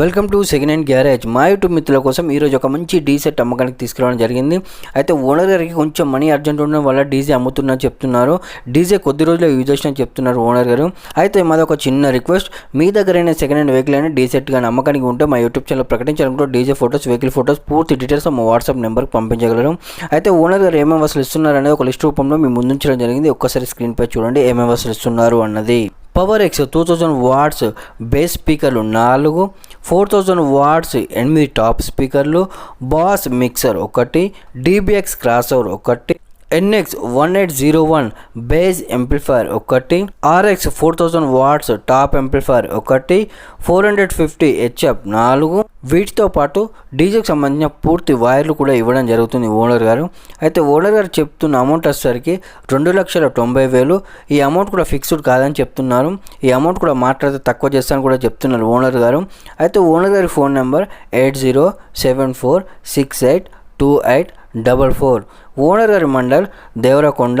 Welcome to second hand garage మా YouTube మిత్రుల కోసం ఈరోజు ఒక మంచి డీసెట్ అమ్మకానికి తీసుకురావడం జరిగింది. అయితే ఓనర్ గారికి కొంచెం మనీ అర్జెంట్ ఉండడం వల్ల డీజే అమ్ముతున్నా చెప్తున్నారు. డీజే కొద్ది రోజులు యూజ్ చేసిన చెప్తున్నారు ఓనర్ గారు. అయితే మాది ఒక చిన్న రిక్వెస్ట్ మీ దగ్గర అయిన సెకండ్ హ్యాండ్ వెహికల్ అయినా డీసెట్ కానీ అమ్మకానికి ఉంటే మా యూట్యూబ్ ఛానల్ ప్రకటించాలనుకుంటే డీజే ఫోటోస్ వెహికల్ ఫోటోస్ పూర్తి డీటెయిల్స్ మా వాట్సాప్ నెంబర్కి పంపించగలరు. అయితే ఓనర్ గారు ఏమేమి వసలు ఇస్తున్నారు అనేది ఒక లిస్ట్ రూపంలో మేము ముందుంచడం జరిగింది. ఒక్కసారి స్క్రీన్ పై చూడండి ఏమేమి వసలు ఇస్తున్నారు అన్నది. Power X two thousand watts bass స్పీకర్లు నాలుగు ఫోర్ థౌజండ్ వాట్స్ ఎనిమిది టాప్ స్పీకర్లు బాస్ మిక్సర్ ఒకటి డీబీఎక్స్ క్రాస్ ఓవర్ ఒకటి NX one eight zero one bass amplifier ఒకటి RX four thousand watts top amplifier ఒకటి ఫోర్ హండ్రెడ్ ఫిఫ్టీ హెచ్ఎఫ్ నాలుగు. వీటితో పాటు డీజేకి సంబంధించిన పూర్తి వైర్లు కూడా ఇవ్వడం జరుగుతుంది ఓనర్ గారు. అయితే ఓనర్ గారు చెప్తున్న అమౌంట్ వచ్చేసరికి రెండు లక్షల తొంభై వేలు. ఈ అమౌంట్ కూడా ఫిక్స్డ్ కాదని చెప్తున్నారు. ఈ అమౌంట్ కూడా మాట్లాడితే తక్కువ చేస్తానని కూడా చెప్తున్నారు ఓనర్ గారు. అయితే ఓనర్ గారి phone number eight zero seven four six eight two eight double four owner గారి మండల్ దేవరకొండ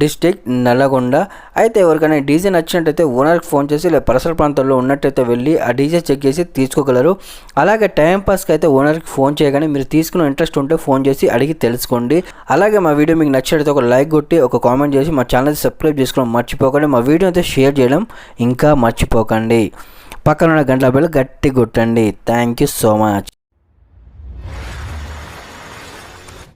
డిస్టిక్ నల్లగొండ. అయితే ఎవరికైనా డీజే నచ్చినట్టయితే ఓనర్కి ఫోన్ చేసి లేదా పరిసర ప్రాంతాల్లో ఉన్నట్టయితే వెళ్ళి ఆ డీజే చెక్ చేసి తీసుకోగలరు. అలాగే టైం పాస్కి అయితే ఓనర్కి ఫోన్ చేయగానే మీరు తీసుకున్న ఇంట్రెస్ట్ ఉంటే ఫోన్ చేసి అడిగి తెలుసుకోండి. అలాగే మా వీడియో మీకు నచ్చినట్టయితే ఒక లైక్ కొట్టి ఒక కామెంట్ చేసి మా ఛానల్ సబ్స్క్రైబ్ చేసుకోవడం మర్చిపోకండి. మా వీడియో అయితే షేర్ చేయడం ఇంకా మర్చిపోకండి. పక్కన ఉన్న గంటల బిల్ల గట్టి కొట్టండి. Thank you so much